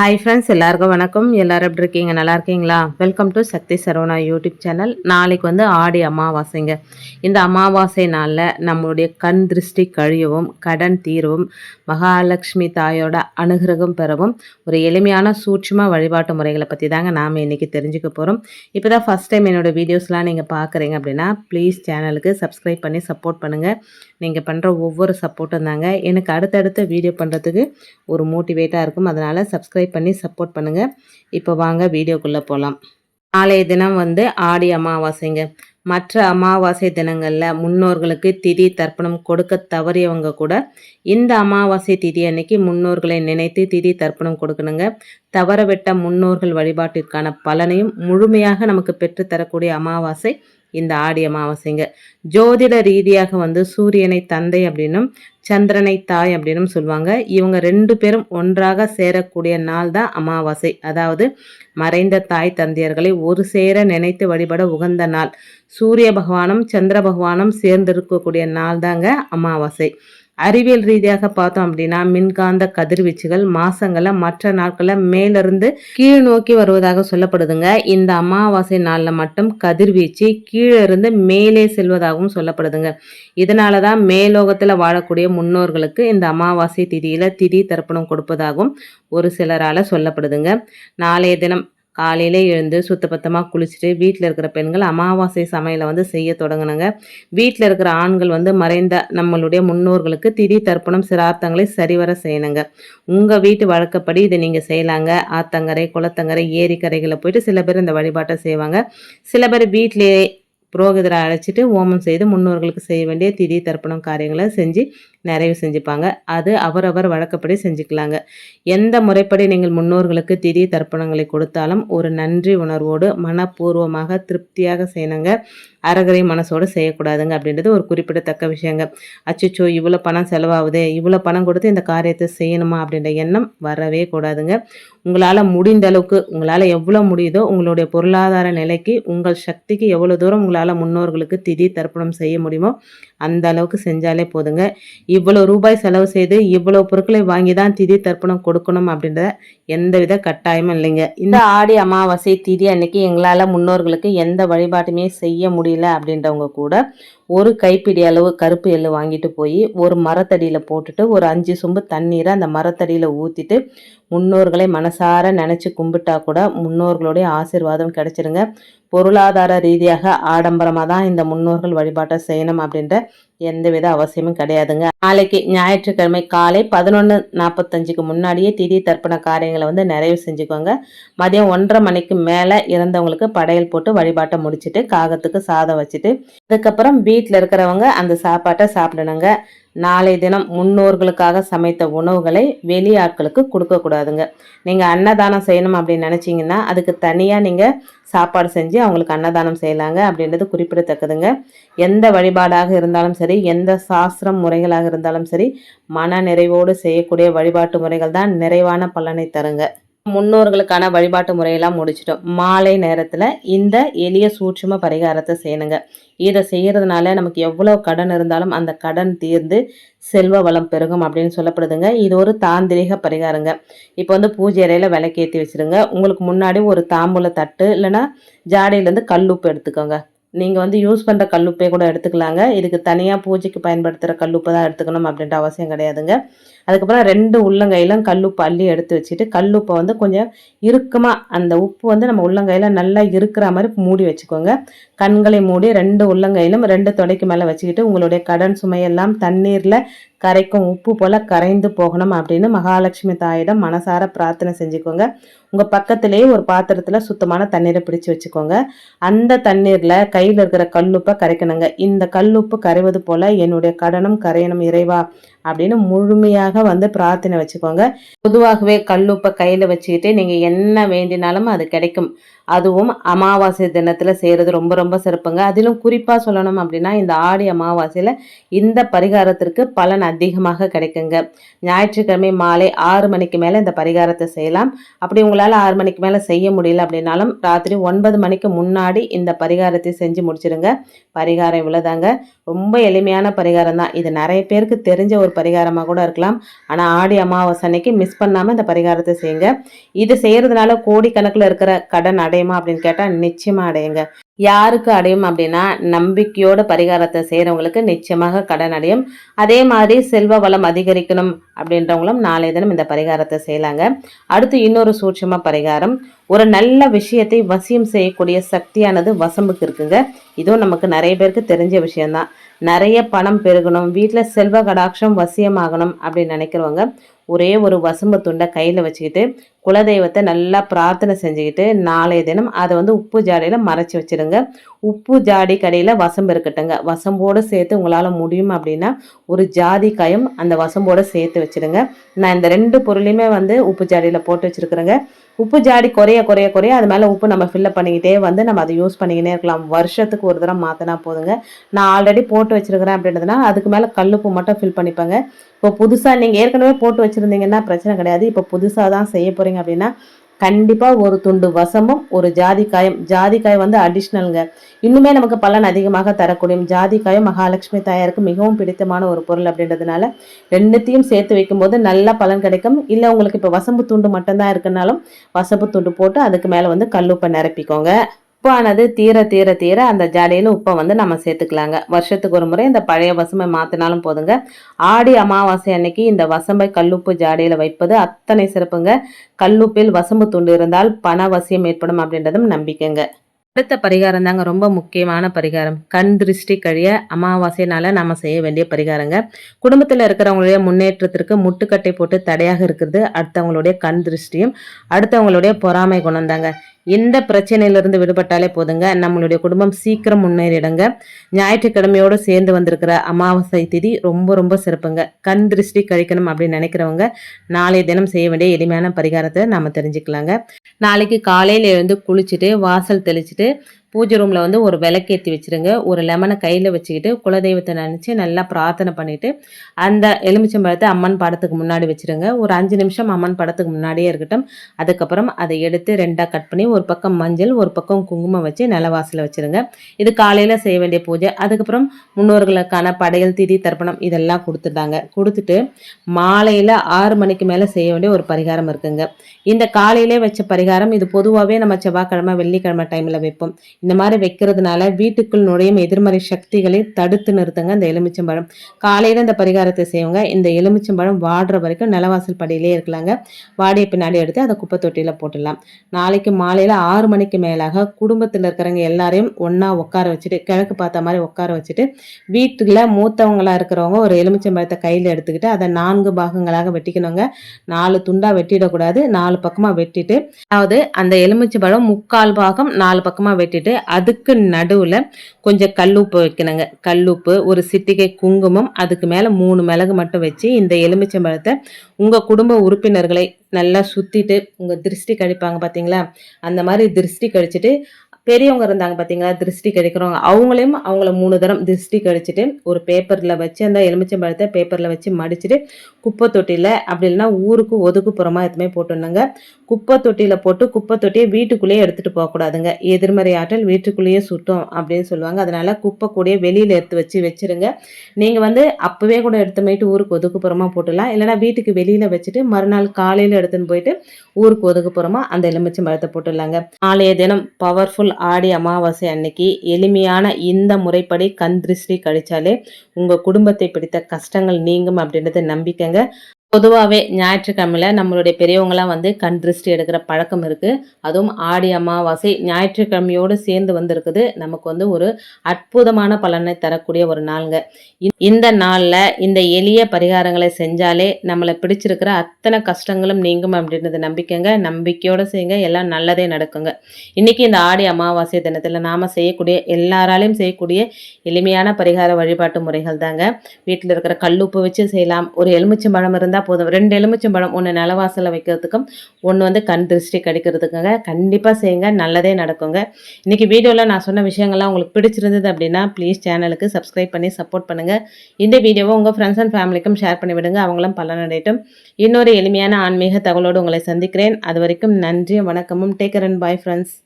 Hi friends எல்லாருக்கும் வணக்கம். எல்லோரும் எப்படி இருக்கீங்க? நல்லா இருக்கீங்களா? Welcome to Shakti Saravana YouTube channel நாளைக்கு வந்து ஆடி அமாவாசைங்க. இந்த அமாவாசை நாளில் நம்மளுடைய கண் திருஷ்டி கழியவும் கடன் தீரவும் மகாலட்சுமி தாயோட அனுகிரகம் பெறவும் ஒரு எளிமையான சூட்சும வழிபாட்டு முறைகளை பற்றி தாங்க நாம் இன்றைக்கி தெரிஞ்சுக்க போகிறோம் இப்போ தான் ஃபஸ்ட் டைம் என்னோடய வீடியோஸ்லாம் நீங்கள் பார்க்குறீங்க அப்படின்னா ப்ளீஸ் சேனலுக்கு சப்ஸ்கிரைப் பண்ணி சப்போர்ட் பண்ணுங்கள் நீங்கள் பண்ணுற ஒவ்வொரு சப்போர்ட்டும் தாங்க. எனக்கு அடுத்தடுத்த வீடியோ பண்ணுறதுக்கு ஒரு மோட்டிவேட்டாக இருக்கும். அதனால் சப்ஸ்கிரைப் பண்ணி சப்போர்ட் பண்ணுங்கள் இப்போ வாங்க வீடியோக்குள்ளே போகலாம் நாளைய தினம் வந்து ஆடி அமாவாசைங்க. மற்ற அமாவாசை தினங்களில் முன்னோர்களுக்கு திதி தர்ப்பணம் கொடுக்க தவறியவங்க கூட இந்த அமாவாசை திதி அன்னைக்கு முன்னோர்களை நினைத்து திதி தர்ப்பணம் கொடுக்கணுங்க. தவறவிட்ட முன்னோர்கள் வழிபாட்டிற்கான பலனையும் முழுமையாக நமக்கு பெற்றுத்தரக்கூடிய அமாவாசை இந்த ஆடி அமாவாசைங்க. ஜோதிட ரீதியாக வந்து சூரியனை தந்தை அப்படின்னும் சந்திரனை தாய் அப்படின்னும் சொல்லுவாங்க. இவங்க ரெண்டு பேரும் ஒன்றாக சேரக்கூடிய நாள் தான் அமாவாசை. அதாவது மறைந்த தாய் தந்தையர்களை ஒரு சேர நினைத்து வழிபட உகந்த நாள். சூரிய பகவானும் சந்திர பகவானும் சேர்ந்திருக்கக்கூடிய நாள் தாங்க அமாவாசை. அறிவியல் ரீதியாக பார்த்தோம் அப்படின்னா மின்காந்த கதிர்வீச்சுகள் மாசங்களை மற்ற நாட்களில் மேலிருந்து கீழ் நோக்கி வருவதாக சொல்லப்படுதுங்க. இந்த அமாவாசை நாளில் மட்டும் கதிர்வீச்சு கீழே இருந்து மேலே செல்வதாகவும் சொல்லப்படுதுங்க. இதனால தான் மேலோகத்தில் வாழக்கூடிய முன்னோர்களுக்கு இந்த அமாவாசை திதியில் திதி தர்ப்பணம் கொடுப்பதாகவும் ஒரு சிலரால் சொல்லப்படுதுங்க. நாளைய தினம் காலையில் எழுந்து சுத்தபத்தமாக குளிச்சுட்டு வீட்டில் இருக்கிற பெண்கள் அமாவாசை சமையலை வந்து செய்ய தொடங்கினாங்க. வீட்டில் இருக்கிற ஆண்கள் வந்து மறைந்த நம்மளுடைய முன்னோர்களுக்கு திதி தர்ப்பணம் சிரார்த்தங்களை சரிவர செய்யணுங்க. உங்கள் வீட்டு வழக்கப்படி இதை நீங்கள் செய்யலாங்க. ஆத்தங்கரை குளத்தங்கரை ஏரிக்கரைகளை போயிட்டு சில பேர் இந்த வழிபாட்டை செய்வாங்க. சில பேர் வீட்டிலேயே புரோகிதரை அழைச்சிட்டு ஓமம் செய்து முன்னோர்களுக்கு செய்ய வேண்டிய திதி தர்ப்பணம் காரியங்களை செஞ்சு நிறைவு செஞ்சுப்பாங்க. அது அவரவர் வழக்கப்படி செஞ்சுக்கலாங்க. எந்த முறைப்படி நீங்கள் முன்னோர்களுக்கு திதி தர்ப்பணங்களை கொடுத்தாலும் ஒரு நன்றி உணர்வோடு மனப்பூர்வமாக திருப்தியாக செய்யணுங்க. அரகரை மனசோடு செய்யக்கூடாதுங்க அப்படின்றது ஒரு குறிப்பிடத்தக்க விஷயங்க. அச்சோ இவ்வளோ பணம் செலவாகுது இவ்வளோ பணம் கொடுத்து இந்த காரியத்தை செய்யணுமா அப்படின்ற எண்ணம் வரவே கூடாதுங்க. உங்களால் முடிந்த அளவுக்கு உங்களால் எவ்வளோ முடியுதோ உங்களுடைய பொருளாதார நிலைக்கு உங்கள் சக்திக்கு எவ்வளோ தூரம் உங்களால் முன்னோர்களுக்கு திதி தர்ப்பணம் செய்ய முடியுமோ அந்த அளவுக்கு செஞ்சாலே போதுங்க. இவ்வளோ ரூபாய் செலவு செய்து இவ்வளோ பொருட்களை வாங்கி தான் திதி தர்ப்பணம் கொடுக்கணும் அப்படின்ற எந்தவித கட்டாயமும் இல்லைங்க. இந்த ஆடி அமாவாசை திதி அன்னைக்கு எங்களால் முன்னோர்களுக்கு எந்த வழிபாட்டுமே செய்ய முடியல அப்படின்றவங்க கூட ஒரு கைப்பிடி அளவு கருப்பு எள்ளு வாங்கிட்டு போய் ஒரு மரத்தடியில் போட்டுட்டு ஒரு அஞ்சு சொம்பு தண்ணீரை அந்த மரத்தடியில் ஊற்றிட்டு முன்னோர்களை மனசார நினச்சி கும்பிட்டா கூட முன்னோர்களுடைய ஆசிர்வாதம் கிடச்சிருங்க. பொருளாதார ரீதியாக ஆடம்பரமாக தான் இந்த முன்னோர்கள் வழிபாட்டை செய்யணும் அப்படின்ற எந்தவித அவசியமும் கிடையாதுங்க. நாளைக்கு ஞாயிற்றுக்கிழமை காலை பதினொன்று நாற்பத்தஞ்சுக்கு முன்னாடியே திதி தர்ப்பண காரியங்களை வந்து நிறைவு செஞ்சுக்கோங்க. மதியம் ஒன்றரை மணிக்கு மேலே இறந்தவங்களுக்கு படையல் போட்டு வழிபாட்டை முடிச்சுட்டு காகத்துக்கு சாதம் வச்சுட்டு அதுக்கப்புறம் வீட்டில் இருக்கிறவங்க அந்த சாப்பாட்டை சாப்பிடணுங்க. நாளை தினம் முன்னோர்களுக்காக சமைத்த உணவுகளை வெளி ஆட்களுக்கு கொடுக்கக்கூடாதுங்க. நீங்கள் அன்னதானம் செய்யணும் அப்படின்னு நினச்சிங்கன்னா அதுக்கு தனியாக நீங்கள் சாப்பாடு செஞ்சு அவங்களுக்கு அன்னதானம் செய்யலாங்க அப்படின்றது குறிப்பிடத்தக்கதுங்க. எந்த வழிபாடாக இருந்தாலும் சரி எந்த சாஸ்திரம் முறைகளாக இருந்தாலும் சரி மன நிறைவோடு செய்யக்கூடிய வழிபாட்டு முறைகள் தான் நிறைவான பலனை தருங்க. முன்னோர்களுக்கான வழிபாட்டு முறையெல்லாம் முடிச்சிட்டோம். மாலை நேரத்தில் இந்த எளிய சூட்சும பரிகாரத்தை செய்யணுங்க. இதை செய்கிறதுனால நமக்கு எவ்வளோ கடன் இருந்தாலும் அந்த கடன் தீர்ந்து செல்வ வளம் பெருகும் அப்படின்னு சொல்லப்படுதுங்க. இது ஒரு தாந்திரிக பரிகாரங்க. இப்போ வந்து பூஜை அறையில் விளக்கேற்றி வச்சுருங்க. உங்களுக்கு முன்னாடி ஒரு தாம்பூல தட்டு இல்லைன்னா ஜாடியிலேருந்து கல்லுப்பு எடுத்துக்கோங்க. நீங்கள் வந்து யூஸ் பண்ணுற கல்லுப்பே கூட எடுத்துக்கலாங்க. இதுக்கு தனியாக பூஜைக்கு பயன்படுத்துகிற கல்லுப்பை தான் எடுத்துக்கணும் அப்படின்ற அவசியம் கிடையாதுங்க. அதுக்கப்புறம் ரெண்டு உள்ளங்கையிலும் கல்லுப்பு அள்ளி எடுத்து வச்சுட்டு கல்லுப்பை வந்து கொஞ்சம் இறுக்கமாக அந்த உப்பு வந்து நம்ம உள்ளங்கையில் நல்லா இருக்கிற மாதிரி மூடி வச்சுக்கோங்க. கண்களை மூடி ரெண்டு உள்ளங்கையிலும் ரெண்டு தொடைக்கு மேலே வச்சுக்கிட்டு உங்களுடைய கடன் சுமையெல்லாம் தண்ணீரில் கரைக்கும் உப்பு போல் கரைந்து போகணும் அப்படின்னு மகாலட்சுமி தாயிடம் மனசார பிரார்த்தனை செஞ்சுக்கோங்க. உங்கள் பக்கத்திலேயே ஒரு பாத்திரத்தில் சுத்தமான தண்ணீரை பிடிச்சி வச்சுக்கோங்க. அந்த தண்ணீரில் கையில் இருக்கிற கல்லுப்பை கரைக்கணுங்க. இந்த கல்லுப்பு கரைவது போல் என்னுடைய கடனும் கரையணும் இறைவா அப்படின்னு முழுமையாக வந்து பிரார்த்தனை வச்சுக்கோங்க. பொதுவாகவே கல்லுப்பை கையில் வச்சுக்கிட்டு நீங்கள் என்ன வேண்டினாலும் அது கிடைக்கும். அதுவும் அமாவாசை தினத்தில் செய்கிறது ரொம்ப ரொம்ப சிறப்புங்க. அதிலும் குறிப்பாக சொல்லணும் அப்படின்னா இந்த ஆடி அமாவாசையில் இந்த பரிகாரத்திற்கு பலன் அதிகமாக கிடைக்குங்க. ஞாயிற்றுக்கிழமை மாலை ஆறு மணிக்கு மேலே இந்த பரிகாரத்தை செய்யலாம். அப்படி உங்களால் ஆறு மணிக்கு மேலே செய்ய முடியல அப்படின்னாலும் ராத்திரி ஒன்பது மணிக்கு முன்னாடி இந்த பரிகாரத்தை செஞ்சு முடிச்சிடுங்க பரிகாரம் இவ்வளோதாங்க ரொம்ப எளிமையான பரிகாரம் தான். இது நிறைய பேருக்கு தெரிஞ்ச ஒரு பரிகாரமாக கூட இருக்கலாம். ஆனால் ஆடி அமாவாசை அன்னைக்கு மிஸ் பண்ணாமல் இந்த பரிகாரத்தை செய்யுங்க. இது செய்கிறதுனால கோடிக்கணக்கில் இருக்கிற கடன் அடை அடையுமா அப்படின்னு கேட்டால் நிச்சயமாக அடையுங்க. யாருக்கு அடையும் அப்படின்னா நம்பிக்கையோட பரிகாரத்தை செய்கிறவங்களுக்கு நிச்சயமாக கடன் அடையும். அதே மாதிரி செல்வ வளம் அதிகரிக்கணும் அப்படின்றவங்களும் நாளைய தினம் இந்த பரிகாரத்தை செய்யலாங்க. அடுத்து இன்னொரு சூட்சம பரிகாரம். ஒரு நல்ல விஷயத்தை வசியம் செய்யக்கூடிய சக்தியானது வசம்புக்கு இருக்குங்க. இதுவும் நமக்கு நிறைய பேருக்கு தெரிஞ்ச விஷயம்தான். நிறைய பணம் பெருகணும் வீட்டில் செல்வ கடாட்சம் வசியமாகணும் அப்படின்னு நினைக்கிறவங்க ஒரே ஒரு வசம்பு துண்டை கையில் வச்சுக்கிட்டு குலதெய்வத்தை நல்லா பிரார்த்தனை செஞ்சுக்கிட்டு நாளைய தினம் அதை வந்து உப்பு ஜாடியில் மறைச்சி வச்சிடுங்க உப்பு ஜாடி கடையில் வசம்பு இருக்கட்டுங்க வசம்போடு சேர்த்து உங்களால் முடியும் அப்படின்னா ஒரு ஜாதிக்காயும் அந்த வசம்போடு சேர்த்து வச்சிடுங்க நான் இந்த ரெண்டு பொருளையுமே வந்து உப்பு ஜாடியில் போட்டு வச்சுருக்குறேங்க. உப்பு ஜாடி குறைய குறைய குறைய அது மேலே உப்பு நம்ம ஃபில்லப் பண்ணிக்கிட்டே வந்து நம்ம அதை யூஸ் பண்ணிக்கினே இருக்கலாம். வருஷத்துக்கு ஒரு தடவை மாற்றினா போதுங்க. நான் ஆல்ரெடி போட்டு வச்சுருக்கிறேன் அப்படின்றதுனா அதுக்கு மேலே கல்லுப்பு மட்டும் ஃபில் பண்ணிப்பேங்க. இப்போ புதுசாக நீங்கள் ஏற்கனவே போட்டு வச்சுருந்தீங்கன்னா பிரச்சனை கிடையாது. இப்போ புதுசாக தான் செய்ய போகிறீங்க அப்படின்னா கண்டிப்பாக ஒரு துண்டு வசமும் ஒரு ஜாதிக்காயம் ஜாதிக்காய் வந்து அடிஷ்னலுங்க இன்னுமே நமக்கு பலன் அதிகமாக தரக்கூடிய ஜாதிக்காயம் மகாலட்சுமி தாயாருக்கு மிகவும் பிடித்தமான ஒரு பொருள் அப்படின்றதுனால ரெண்டுத்தையும் சேர்த்து வைக்கும்போது நல்ல பலன் கிடைக்கும். இல்லை உங்களுக்கு இப்போ வசம்பு துண்டு மட்டும்தான் இருக்குனாலும் வசம்பு துண்டு போட்டு அதுக்கு மேலே வந்து கல்லுப்பை நிரப்பிக்கோங்க. உப்பானது தீர தீர தீர அந்த ஜாடியில் உப்பை வந்து நம்ம சேர்த்துக்கலாங்க. வருஷத்துக்கு ஒரு முறை இந்த பழைய வசம்பை மாற்றினாலும் போதுங்க. ஆடி அமாவாசை அன்னைக்கு இந்த வசம்பை கல்லுப்பு ஜாடியில் வைப்பது அத்தனை சிறப்புங்க. கல்லுப்பில் வசம்பு துண்டு இருந்தால் பண வசியம் ஏற்படும் அப்படின்றதும் நம்பிக்கைங்க. அடுத்த பரிகாரம் தாங்க ரொம்ப முக்கியமான பரிகாரம். கண் திருஷ்டி கழிய அமாவாசைனால நம்ம செய்ய வேண்டிய பரிகாரங்க. குடும்பத்தில் இருக்கிறவங்களுடைய முன்னேற்றத்திற்கு முட்டுக்கட்டை போட்டு தடையாக இருக்கிறது. அடுத்தவங்களுடைய கண் திருஷ்டியும் அடுத்தவங்களுடைய பொறாமை குணம் தாங்க இந்த பிரச்சனையிலிருந்து விடுபட்டாலே போதுங்க. நம்மளுடைய குடும்பம் சீக்கிரம் முன்னேறிடுங்க. ஞாயிற்றுக்கிழமையோடு சேர்ந்து வந்திருக்கிற அமாவாசை திதி ரொம்ப ரொம்ப சிறப்புங்க. கண் திருஷ்டி கழிக்கணும் அப்படின்னு நினைக்கிறவங்க நாளைய தினம் செய்ய வேண்டிய எளிமையான பரிகாரத்தை நாம் தெரிஞ்சுக்கலாங்க. நாளைக்கு காலையில் எழுந்து குளிச்சுட்டு வாசல் தெளிச்சுட்டு பூஜை ரூமில் வந்து ஒரு விளக்கேற்றி வச்சுருங்க. ஒரு லெமனை கையில் வச்சுக்கிட்டு குலதெய்வத்தை நினச்சி நல்லா பிரார்த்தனை பண்ணிவிட்டு அந்த எலுமிச்சம்பழத்தை அம்மன் படத்துக்கு முன்னாடி வச்சுருங்க. ஒரு அஞ்சு நிமிஷம் அம்மன் படத்துக்கு முன்னாடியே இருக்கட்டும். அதுக்கப்புறம் அதை எடுத்து ரெண்டாக கட் பண்ணி ஒரு பக்கம் மஞ்சள் ஒரு பக்கம் குங்குமம் வச்சு நிலவாசலில் வச்சுருங்க. இது காலையில் செய்ய வேண்டிய பூஜை. அதுக்கப்புறம் முன்னோர்களுக்கான படையல் திதி தர்ப்பணம் இதெல்லாம் கொடுத்துட்டாங்க கொடுத்துட்டு மாலையில் ஆறு மணிக்கு மேலே செய்ய வேண்டிய ஒரு பரிகாரம் இருக்குங்க. இந்த காலையிலே வச்ச பரிகாரம் இது பொதுவாகவே நம்ம செவ்வாய்க்கிழமை வெள்ளிக்கிழமை டைமில் வைப்போம். இந்த மாதிரி வைக்கிறதுனால வீட்டுக்குள் நுழையும் எதிர்மறை சக்திகளை தடுத்து நிறுத்துங்க இந்த எலுமிச்சம்பழம் காலையில் இந்த பரிகாரத்தை செய்வங்க. இந்த எலுமிச்சம்பழம் வாடுற வரைக்கும் நிலவாசல் படியிலே இருக்கலாங்க. வாடிய பின்னாடி எடுத்து அதை குப்பை தொட்டியில் போட்டுடலாம். நாளைக்கு மாலையில் ஆறு மணிக்கு மேலாக குடும்பத்தில் இருக்கிறவங்க எல்லாரையும் ஒன்றா உட்கார வச்சுட்டு கிழக்கு பார்த்த மாதிரி உட்கார வச்சுட்டு வீட்டில் மூத்தவங்களாக இருக்கிறவங்க ஒரு எலுமிச்சம்பழத்தை கையில் எடுத்துக்கிட்டு அதை நான்கு பாகங்களாக வெட்டிக்கணுங்க. நாலு துண்டாக வெட்டிடக்கூடாது. நாலு பக்கமாக வெட்டிட்டு அதாவது அந்த எலுமிச்சம்பழம் முக்கால் பாகம் நாலு பக்கமாக வெட்டிட்டு அதுக்கு நடுவில் கொஞ்சம் கல்லுப்பு வைக்கணுங்க. கல்லுப்பு ஒரு சிட்டிகை குங்குமம் அதுக்கு மேலே மூணு மிளகு மட்டும் வச்சு இந்த எலுமிச்சம்பழத்தை உங்கள் குடும்ப உறுப்பினர்களை நல்லா சுற்றிட்டு உங்கள் திருஷ்டி கழிப்பாங்க பார்த்தீங்களா அந்த மாதிரி திருஷ்டி கழிச்சிட்டு பெரியவங்க இருந்தாங்க பார்த்தீங்களா திருஷ்டி கிடைக்கிறவங்க அவங்களையும் அவங்கள மூணு தரம் திருஷ்டி கழிச்சிட்டு ஒரு பேப்பரில் வச்சு அந்த எலுமிச்சம்பழத்தை பேப்பரில் வச்சு மடிச்சுட்டு குப்பை தொட்டியில் அப்படி இல்லைன்னா ஊருக்கு ஒதுக்குப்புறமாக எதுவுமே போட்டுருந்தாங்க குப்பை தொட்டியில் போட்டு குப்பை தொட்டியை வீட்டுக்குள்ளேயே எடுத்துகிட்டு போகக்கூடாதுங்க. எதிர்மறை ஆற்றல் வீட்டுக்குள்ளேயே சுட்டும் அப்படின்னு சொல்லுவாங்க. அதனால் குப்பை கூடயே வெளியில் எடுத்து வச்சு வச்சுருங்க. நீங்கள் வந்து அப்போவே கூட எடுத்து போயிட்டு ஊருக்கு ஒதுக்குப்புறமாக போட்டுடலாம். இல்லைனா வீட்டுக்கு வெளியில் வச்சுட்டு மறுநாள் காலையில் எடுத்துன்னு போயிட்டு ஊருக்கு ஒதுக்குப்புறமாக அந்த எலுமிச்சம்பழத்தை போட்டுடலாங்க. நாளைய தினம் பவர்ஃபுல் ஆடி அமாவாசை அன்னைக்கு எளிமையான இந்த முறைப்படி கந்திரிஸ்ரீ கழிச்சாலே உங்கள் குடும்பத்தை பிடித்த கஷ்டங்கள் நீங்கும் அப்படின்றத நம்பிக்கைங்க. பொதுவாகவே ஞாயிற்றுக்கிழமையில் நம்மளுடைய பெரியவங்களாம் வந்து கண் திருஷ்டி எடுக்கிற பழக்கம் இருக்குது அதுவும் ஆடி அமாவாசை ஞாயிற்றுக்கிழமையோடு சேர்ந்து வந்திருக்குது. நமக்கு வந்து ஒரு அற்புதமான பலனை தரக்கூடிய ஒரு நாளுங்க. இந்த நாளில் இந்த எளிய பரிகாரங்களை செஞ்சாலே நம்மளை பிடிச்சிருக்கிற அத்தனை கஷ்டங்களும் நீங்கும் அப்படின்றது நம்பிக்கைங்க. நம்பிக்கையோடு செய்யுங்க. எல்லாம் நல்லதே நடக்குங்க. இன்றைக்கி இந்த ஆடி அமாவாசை தினத்தில் நாம் செய்யக்கூடிய எல்லாராலையும் செய்யக்கூடிய எளிமையான பரிகார வழிபாட்டு முறைகள் தாங்க. வீட்டில் இருக்கிற கல்லுப்பு வச்சு செய்யலாம். ஒரு எலுமிச்சம்பழம் இருந்தால் இருந்தால் போதும். ரெண்டு எலுமிச்சம்பழம் ஒன்று நிலவாசலில் வைக்கிறதுக்கும் ஒன்று வந்து கண் திருஷ்டி கிடைக்கிறதுக்குங்க. கண்டிப்பாக செய்யுங்க. நல்லதே நடக்குங்க. இன்றைக்கி வீடியோவில் நான் சொன்ன விஷயங்கள்லாம் உங்களுக்கு பிடிச்சிருந்தது அப்படின்னா ப்ளீஸ் சேனலுக்கு சப்ஸ்கிரைப் பண்ணி சப்போர்ட் பண்ணுங்கள் இந்த வீடியோவை உங்கள் ஃப்ரெண்ட்ஸ் அண்ட் ஃபேமிலிக்கும் ஷேர் பண்ணி விடுங்க. அவங்களும் பலனடையட்டும். இன்னொரு எளிமையான ஆன்மீக தகவலோடு உங்களை சந்திக்கிறேன். அது வரைக்கும் நன்றி வணக்கமும். Taker and bye friends